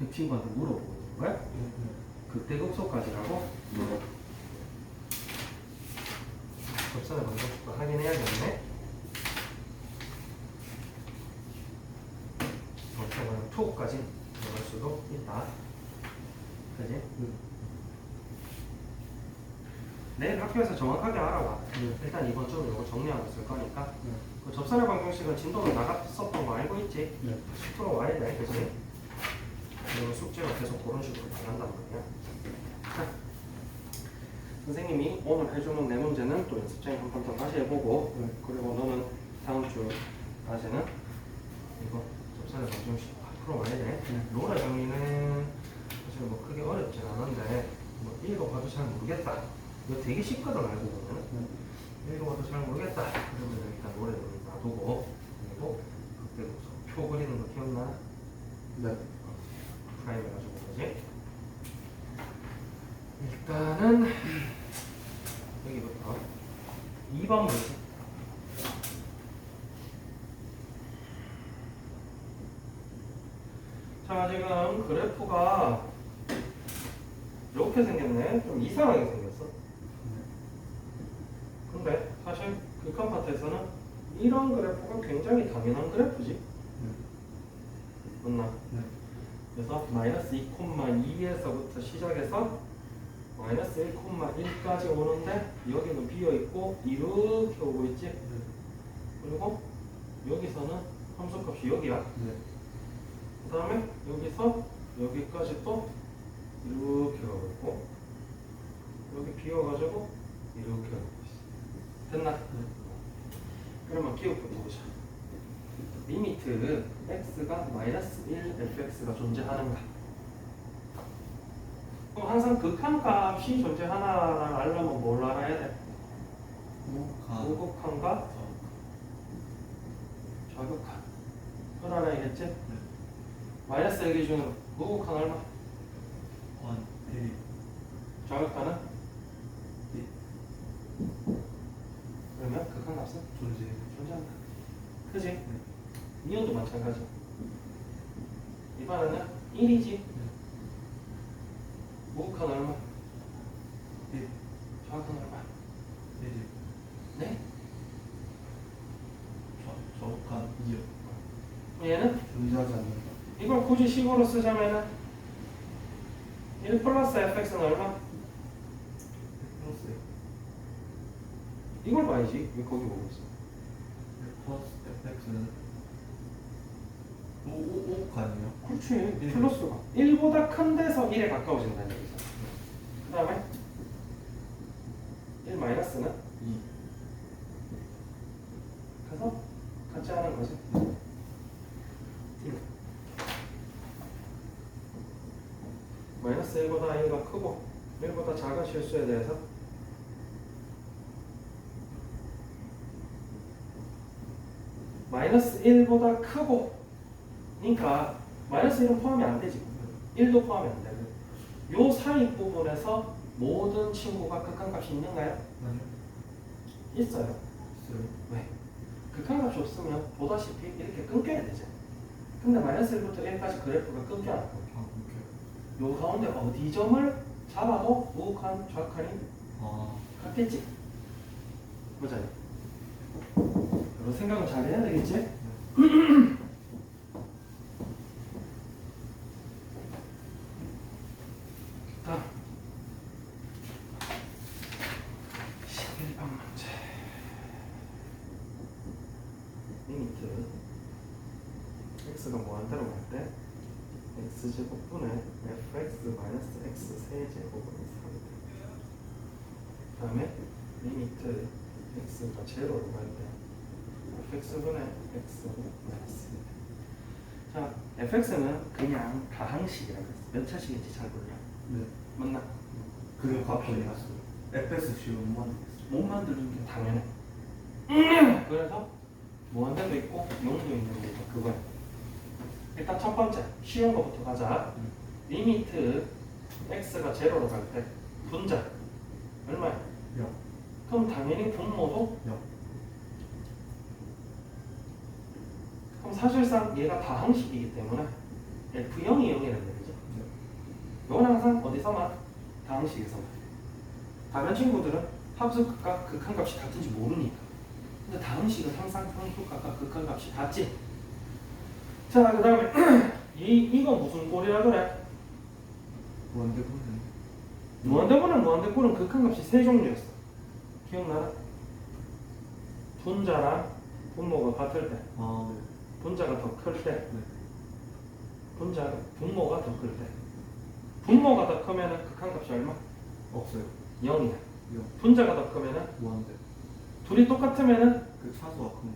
그 친구한테 물어보고 있는 거야? 극대극소까지라고 접선의 방정식도 확인해야겠네. 접선은 초까지 들어갈 수도 있다. 그지? 내일 학교에서 정확하게 알아와. 일단 이번 주는 이거 정리하고 있을 거니까. 그 접선의 방정식은 진도로 나갔었던 거 알고 있지? 네. 풀어 와야 돼, 그지? 그리고 숙제가 계속 그런 식으로 나간단 말이야. 자, 선생님이 오늘 해주는 네 문제는 또 연습장에 한 번 더 다시 해보고, 네. 그리고 너는 다음 주까지는 이거 접선의 방정식 다 풀어와야 돼. 네. 로라 정리는 사실 뭐 크게 어렵진 않은데, 뭐 읽어봐도 잘 모르겠다. 이거 되게 쉽거든, 알고 보면은. 읽어봐도 잘 모르겠다. 그러면 일단 노래 를 놔두고, 그리고 그때 표 그리는 거 기억나? 네. 프라임 해가지고 그지? 일단은 여기부터 2번 문제 자 지금 그래프가 이렇게 생겼네 좀 이상하게 생겼어 근데 사실 극한 파트에서는 이런 그래프가 굉장히 당연한 그래프지 맞나? 네. 그래서 마이너스 2,2에서부터 시작해서 마이너스 1,1까지 오는데 여기는 비어 있고 이렇게 오고 있지. 그리고 여기서는 함수값이 여기야. 네. 그 다음에 여기서 여기까지 또 이렇게 가고 있고 여기 비어가지고 이렇게 가고 있어. 됐나? 그러면 기억부터 보자. 리미트 x가 마이너스 1 fx가 존재하는가? 그럼 항상 극한값이 존재하나를 알려면 뭘 알아야 돼? 가. 무극한과 저극한. 그걸 알아야겠지? 마이너스 1 기준으로 무극한 얼마? 원. 일. 저극한은? 그러면 극한값은 존재. 존재한다. 그지? 이온도 마찬가지. 이번에는 1이지. 무극한 얼마? 일. 정확한 얼마? 일. 네? 저 저간 이요. 얘는 존재하지 않는다. 이걸 굳이 식으로 쓰자면은 1 플러스 fx는 얼마? 플러스 이걸 봐야지. 왜 거기 보고 있어? 플러스 fx는 오오오 아니에요? 그렇지. 일. 플러스가 1보다 큰 데서 1에 가까워진다는 얘기죠. 그 다음에 1 마이너스는 이. 그래서 같이 하는 거지. 마이너스 1보다 1가 크고 1보다 작은 실수에 대해서 마이너스 1보다 크고 그러니까 마이너스 1은 포함이 안 되지 1도 포함이 안 되고 요 사이 부분에서 모든 친구가 극한값이 있는가요? 아니요. 있어요 있어요. 왜? 극한값이 없으면 보다시피 이렇게 끊겨야 되죠. 근데 마이너스 1부터 1까지 그래프가 끊겨 안 끊겨. 아. 요 가운데 어디 점을 잡아도 우극한, 좌극한이 아. 같겠지. 맞아요. 그런 생각은 잘 해야 되겠지? 다음. 11번 문제. 리미트 x가 무한대로 갈 때 x제곱분의 fx 마이너스 x 세제곱은 3이다. 다음에 리미트 x가 제로로 갈 때 fx분의 x 마이너스 1. 자, fx는 그냥 가항식이라고 했어. 몇 차식인지 잘 몰라. 네. 맞나? 그게 값이 났어요. fx 지금 만. 못 만드는 게 당연해. 그래서 무한대도 있고 용도 있는 거니까 그거야. 일단 첫 번째 쉬운 거부터 가자. 리미트 x가 제로로 갈 때 분자 얼마야? 영. 그럼 당연히 분모도 영. 그럼 사실상 얘가 다항식이기 때문에 f0이 0이라는 얘기죠. 이건 항상 어디서만 다항식에서만. 다른 친구들은 함수값과 극한값이 같은지 모르니까. 근데 다항식은 항상 함수값과 극한값이 같지. 자, 그 다음에 이 이거 무슨 꼴이라 그래? 원대분은 무한대꼴은 무한대꼴은 극한값이 세 종류였어. 기억나나? 분자랑 분모가 같을 때, 아 네. 분자가 더 클 때, 네. 분자 분모가 더 클 때. 분모가 더 크면은 극한값이 얼마? 없어요. 0이야. 영. 분자가 더 크면은 무한대. 둘이 똑같으면은 그 차수가 큰 거.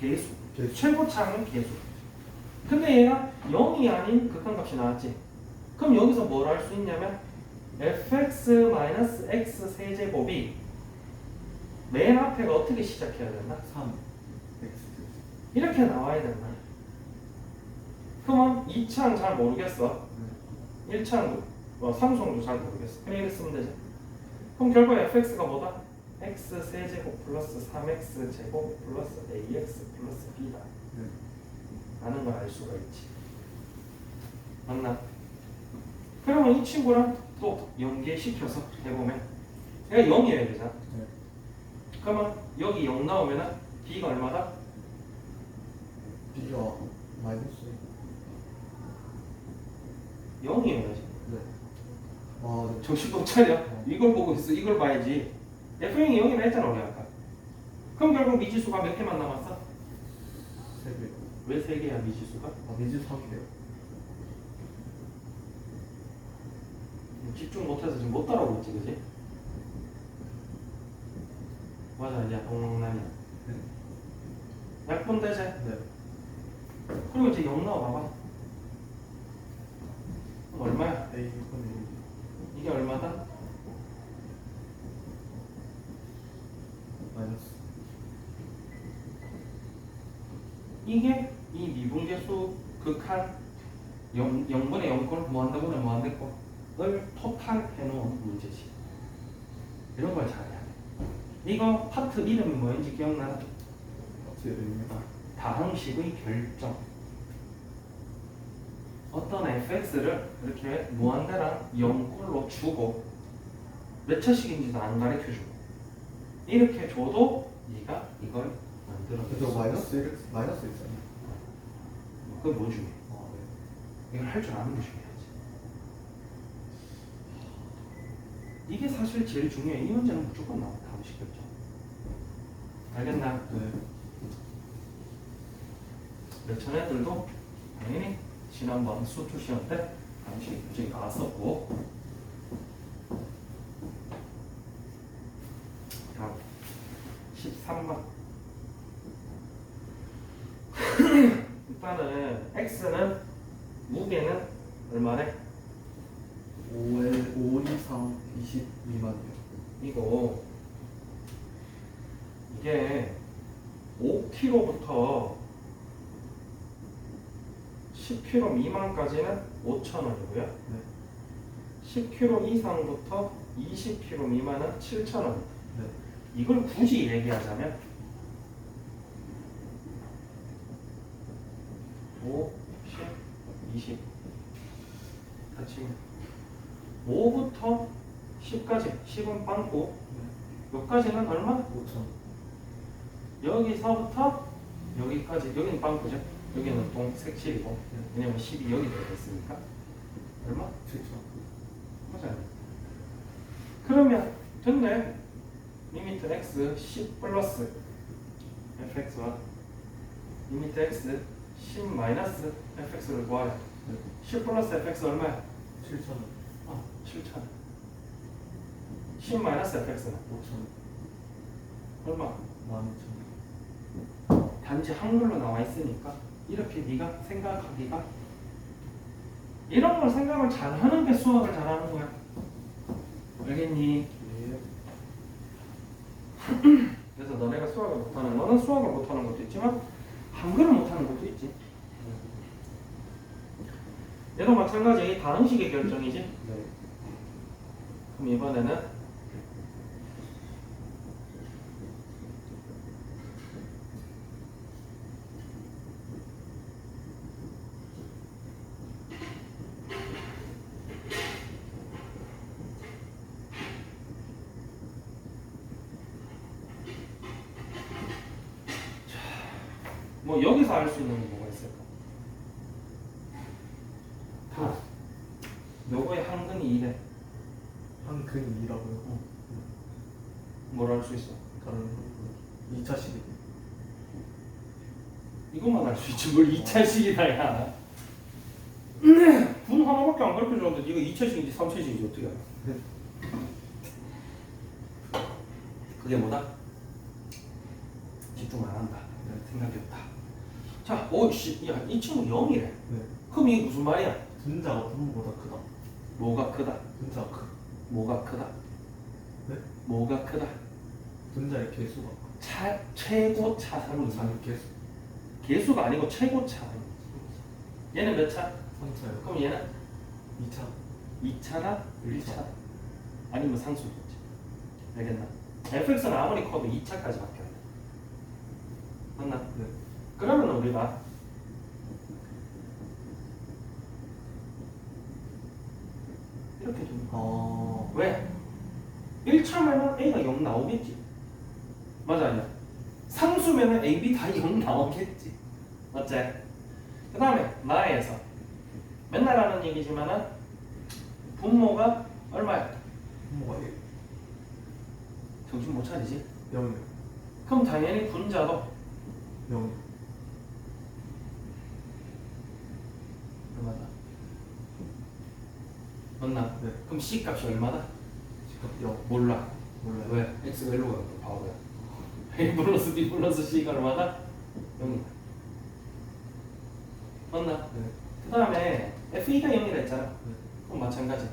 개수. 개수. 최고차는 개수. 근데 얘가 0이 아닌 극한값이 나왔지. 그럼 여기서 뭘 할 수 있냐면 fx-x 세제곱이 맨 앞에가 어떻게 시작해야 되나? 3 x 이렇게 나와야 된다. 그러면 2차는 잘 모르겠어. 네. 1차는 뭐 상수도 잘 모르겠어. 그냥 이렇게 쓰면 되지. 그럼 결국 fx가 뭐다? x 세제곱 플러스 3x 제곱 플러스 ax 플러스 b다. 네. 라는 걸 알 수가 있지. 맞나? 그러면 이 친구랑 또 연계시켜서 해보면 얘가 0이어야 되잖아. 네. 그러면 여기 0 나오면은 b가 얼마다? B가 마이너스. 0이어야지. 네. 아 네. 정신 못 차려. 이걸 보고 있어. 이걸 봐야지. f형이 0이라 했잖아 우리 아까. 그럼 결국 미지수가 몇 개만 남았어? 세 개. 왜 3개야 미지수가? 아 미지 3개요. 집중 못해서 지금 못 따라오고 있지 그지? 맞아 이제 동남이야. 네. 약분 대제. 네. 그리고 이제 0 나와 봐봐. 그럼 얼마야? A 분의 이게 얼마다? 마이너스. 이게 이 미분계수 극한 0, 0분의 0꼴 무한대분의 무한대꼴을 토탈 해 놓은 문제지. 이런 걸 잘해야 돼. 이거 파트 이름이 기억나나? 어떻게 됩니까? 다항식의 결정. 어떤 fx를 이렇게 무한대랑 0꼴로 주고 몇 차식인지도 안 가르쳐주고 이렇게 줘도 네가 이걸 만들어. 그죠 마이너스 1 마이너스 있잖아요. 그건 뭐 중요해? 아 네. 이걸 할 줄 아는 게 중요하지. 이게 사실 제일 중요해. 이 문제는 무조건 나와. 다음식 결정. 알겠나? 네. 몇천 애들도 당연히 지난번 수투 시험 때 다음식 결정이 나왔었고 다음 13번 일단은 x는 무게는 얼마래? 5에 5 이상 20 미만이요. 이게 5kg부터 10kg 미만까지는 5,000원이고요. 네. 10kg 이상부터 20kg 미만은 7,000원. 네. 이걸 굳이 얘기하자면 5, 10, 20 같이 5부터 10까지 10은 빵꾸 네. 여기까지는 얼마? 5천. 여기서부터 여기까지 여기는 빵꾸죠 여기는 동색칠이고 왜냐면 10이 여기 들어있으니까 얼마? 7천. 맞아요 그러면 됐네 리미트 x 10 플러스 fx와 리미트 x 10 마이너스 fx를 구하래 네. 10 플러스 fx 얼마야? 7천 원. 아 7천 10 마이너스 fx는 5천. 얼마? 12,000. 단지 한글로 나와 있으니까 이렇게 네가 생각하기가 이런 걸 생각을 잘 하는 게 수학을 잘하는 거야. 알겠니? 예. 그래서 너네가 수학을 못하는 너는 수학을 못하는 것도 있지만 한글을 못하는 것도 있지. 얘도 마찬가지 다항식의 결정이지. 네. 그럼 이번에는 뭐 여기서 알 수 있는 게 뭐가 있을까? 다. 요거의 한근이 2래. 한근 2라고요. 뭘알 수 있어? 다른 2차 시기. 이것만 알 수 있지 뭘 2차식이다 야. 분 하나밖에 안 가르쳐 줬는데 이거 2차식인지 3차식인지 어떻게 알아? 그게 뭐다? 집중 안 한다. 생각이 없다. 자, 오씨, 야, 이 친구 0이래. 네. 그럼 이게 무슨 말이야? 분자가 분모보다 크다. 뭐가 크다? 분자가 크. 뭐가 크다? 네? 뭐가 크다? 분자의 개수가 차, 최고 차상이 장 개수. 개수가 아니고 최고 차. 얘는 몇 차? 3차요. 그럼 얘는 2차. 2차나 1차? 차. 아니면 상수겠지. 알겠나? fx는 아무리 커도 2차까지 바뀌어야 돼. 맞나? 네. 그러면 우리가 이렇게 좀 아. 왜? 1차면은 A가 0 나오겠지. 맞아 아니야? 상수면은 A, B 다 0 나오겠지. 맞지? 그 다음에 나에서 맨날 하는 얘기지만은 분모가 얼마야? 분모가 1. 정신 못 차리지? 0이요. 그럼 당연히 분자도 0. 얼마다? 맞나? 네. 그럼 C 값이 얼마다? 0. 몰라. 몰라요. 왜? X가 1로 가고 바보야. A 플러스 B 플러스 C가 얼마다? 0이다. 맞나? 네. 그 다음에 F2가 0이라 했잖아. 네. 그럼 마찬가지.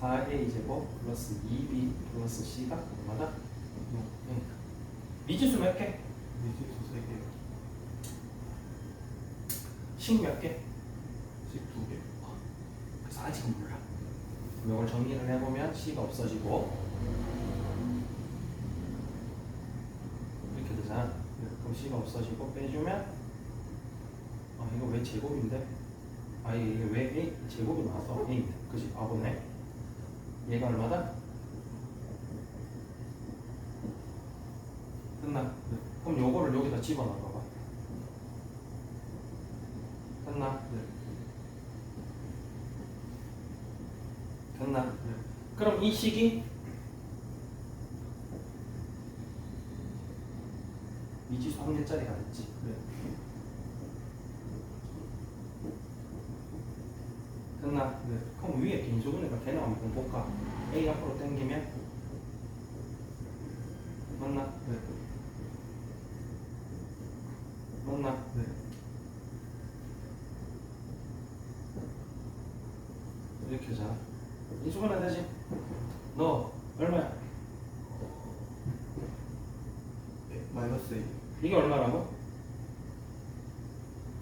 4A 제곱 플러스 2B 플러스 C가 얼마다? 0이다. 미지수 몇 개? 미지수 3개. 식몇 개? 식 2개. 그래서 아직은 몰라. 이걸 정리를 해보면 C가 없어지고 이렇게 되잖아. 네. 그럼 C가 없어지고 빼주면 아 이거 왜 제곱인데? 아 이게 왜 A 제곱이 나왔어? A 그지 바보네. 얘가 얼마다? 끝나. 네. 그럼 요거를 여기다 집어넣어 봐봐. 끝나. 네. 됐나? 네. 그럼 이 식이 미지수 한 개짜리가 됐지. 네. 됐나? 네. 그럼 위에 빈수분해가 되나 한번 볼까? A 앞으로 당기면 맞나? 네. 맞나? 네. 이렇게 하자. 인수분해 되지? 너 얼마야? 네. 마이너스 1. 이게 얼마라고?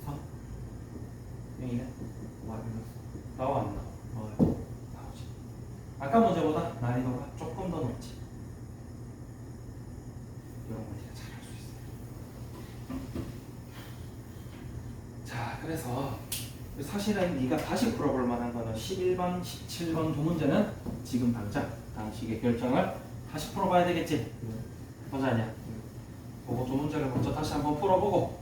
3. 0이네. 마이너스. 나와 안 나와? 아, 나오지. 아까 문제보다 난이도가 조금 더 높지. 이런 거 네가 잘할 수 있어. 자, 그래서 사실은 네가 다시 풀어볼 만한 거는 11번, 17번 두 문제는 지금 당장 당시의 결정을 다시 풀어봐야 되겠지. 네. 맞아 아니야? 그거 두 문제를 먼저 다시 한번 풀어보고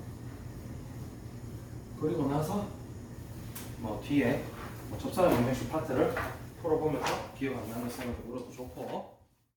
그리고 나서 뭐 뒤에 뭐 접사의 방정식 파트를 풀어보면서 기억 안 나는 생각도 물어도 좋고